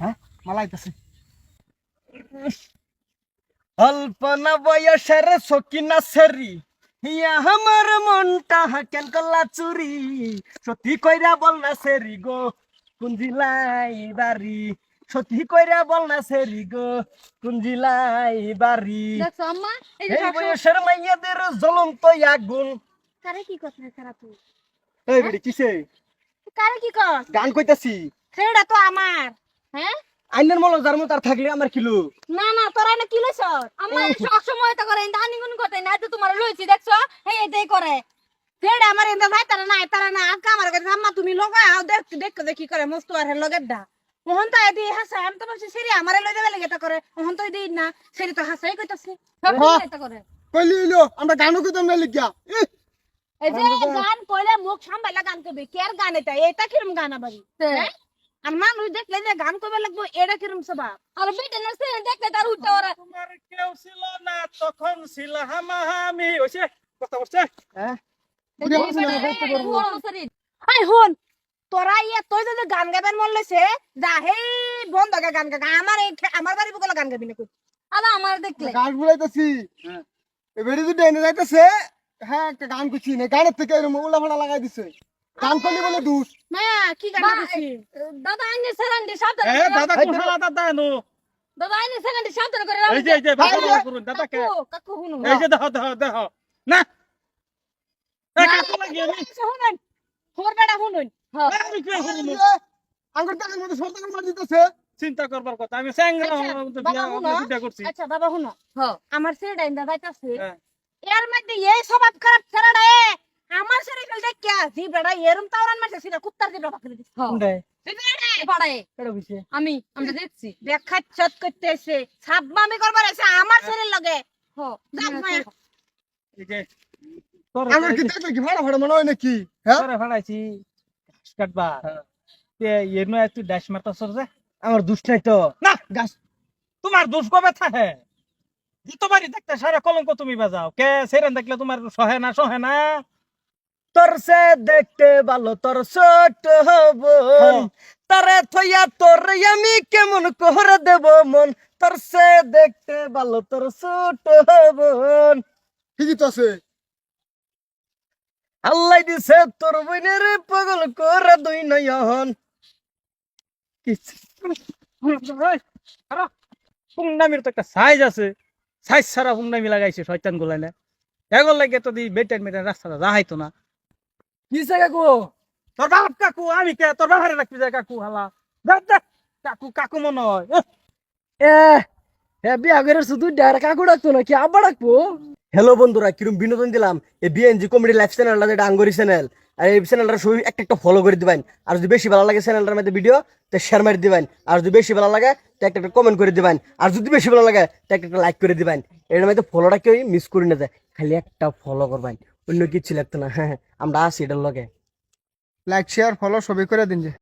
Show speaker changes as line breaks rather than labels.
হ্যাঁ? মালাইতেছে।
অল্পনা বয়সের সকিনা সেরি ইয়া আমার মনটা কেন কল্লা চুরি। সত্যি কইরা বল না সেরি গো কুঞ্জিলাই বাড়ি? সত্যি কইরা বল না সেরি গো কুঞ্জিলাই বাড়ি?
দেখছ আম্মা? এই
বয়সের মাইয়াদের জ্বলন্ত আগুন।
কারে কি কথা তুই
এই বেড়ি কিসে?
কারে কি কর?
গান কইতাছি।
সেটা তো আমার।
আইনের মল যার মতো আর থাকলে আমার কিলো
না না তোরা না কি লইছ আমার সব সময় তো করে দানি গুন করতে না তো তোমার লইছি দেখছ? এই এটাই করে। সেটা আমার এন্দা ভাই তারা না তারা না আজকে আমার কাছে আম্মা তুমি লগা আও দেখ দেখ দেখি করে মস্ত আর লগের দা মোহন তো এদি হাসা আমি তো বলছি সেরি আমারে লই দেবে লাগে তা করে মোহন তো দিই না সেরি তো হাসাই কইতাছে। সব। এটা করে।
কইলি ইলো আমরা গানও কইতাম না লিখিয়া
এই যে গান কইলে মুখ সামবাইলা গান করবে কে আর গান এটা? এটা কিরম গান আবার? হ্যাঁ? আর মানুষ দেখলে যে গান করবে লাগবো এটা কিরম স্বভাব? আর বেটা না সে দেখলে তার উঠতে ওরা
তোমার কেউ ছিল না তখন ছিল হামাহামি। হইছে কথা বলছে?
হ্যাঁ।
আই হন তোরা ইয়া তুই যদি গান গাবেন মন লইছে যা হে বন্ধ গা গান গা আমার আমার বাড়ি বগলে গান গাবি না কই আলা আমার দেখলে।
গান বুলাইতেছি।
হ্যাঁ।
এবারে যদি এনে যাইতেছে হ্যাঁ একটা গান করছি না। গানের থেকে এরকম উল্লা ফাড়া লাগাই দিছে। গান করলি বলে দুষ।
মায়া কি গান গাইছি দাদা আইনে সেরান্ডি সাবধান
এ দাদা দাদা নো।
দাদা আইনে সেরান্ডি সাবধান করে
এই যে এই যে করুন দাদা কে?
কাকু হুনু
এই যে দেখো দেখো দেখো। না। এ কাকু লাগি আমি
হুনুন হোর বেটা হুনুন হ্যাঁ।
আমি কি
আঙ্গুর টাকার মধ্যে মার দিতেছে।
চিন্তা করবার কথা আমি স্যাংরা
আচ্ছা,
বিয়া করছি।
আচ্ছা বাবা হুনো আমার সেরান্ডি ইন্দা যাইতাছে।
হ্যাঁ।
এর মধ্যে এই স্বভাব খারাপ ছেড়াড়ে আমার সেরে ফেলতে কে জি বেড়া এরম তাওরান মারছে সিধা কুত্তার দিছে। আমি আমরা দেখছি। দেখাত চট করতে এসে সাপ মামি করবার এসে আমার শরীর লগে। হো যাক মায়া
এই যে তোর
কি ভাড়া ভাড়া মনে হয় নাকি? হ্যাঁ?
ফাড়াইছি কাটবা। তে এর নয় তুই ড্যাশ মারতাছ যে
আমার দুষ্টাই তো।
না গাছ তোমার দোষ কবে থাকে? যতবারই দেখতে সারা কলঙ্ক তুমি বাজাও। কে সেরেন দেখলে তোমার সহে না সহে না?
তোর সে দেখতে ভালো তোর ছোট বোন তারে থইয়া তোর আমি কেমন করে দেব মন? তোর সে দেখতে ভালো তোর ছোট বোন
ঠিকই তো আছে।
আল্লাহ দিছে তোর বইনের পাগল করে দুই নয়ন।
হুংনামির তো একটা সাইজ আছে। সাইজ ছাড়া হুংনামি লাগাইছে শয়তান গুলাই না। এগোর লাগে তো দি বেটেন মেটেন রাস্তাটা যাহাইতো না।
কিসে কাকু?
তোর বাপ কাকু আমি কে? তোর বাহারে রাখবি যায় কাকু হালা। কাকু কাকু মনে হয়।
এ হ্যাঁ বিয়া করে শুধু ডার কাকু ডাকতো না কি আব্বা ডাকবো? হ্যালো বন্ধুরা কিরম বিনোদন দিলাম? এই বিএনজি কমেডি লাইফ চ্যানেলটা যেটা আঙ্গরি চ্যানেল আর এই চ্যানেলটা সবাই একটা একটা ফলো করে দিবেন। আর যদি বেশি ভালো লাগে চ্যানেলটার মধ্যে ভিডিও তো শেয়ার মারি দিবেন। আর যদি বেশি ভালো লাগে তো একটা একটা কমেন্ট করে দিবেন। আর যদি বেশি ভালো লাগে তো একটা একটা লাইক করে দিবেন। এর মধ্যে ফলোটা কেউ মিস করি না যায় খালি একটা ফলো করবেন। অন্য কিছু লাগতো না। হ্যাঁ আমরা আসি এটার লগে।
লাইক শেয়ার ফলো সবই করে দিন যে।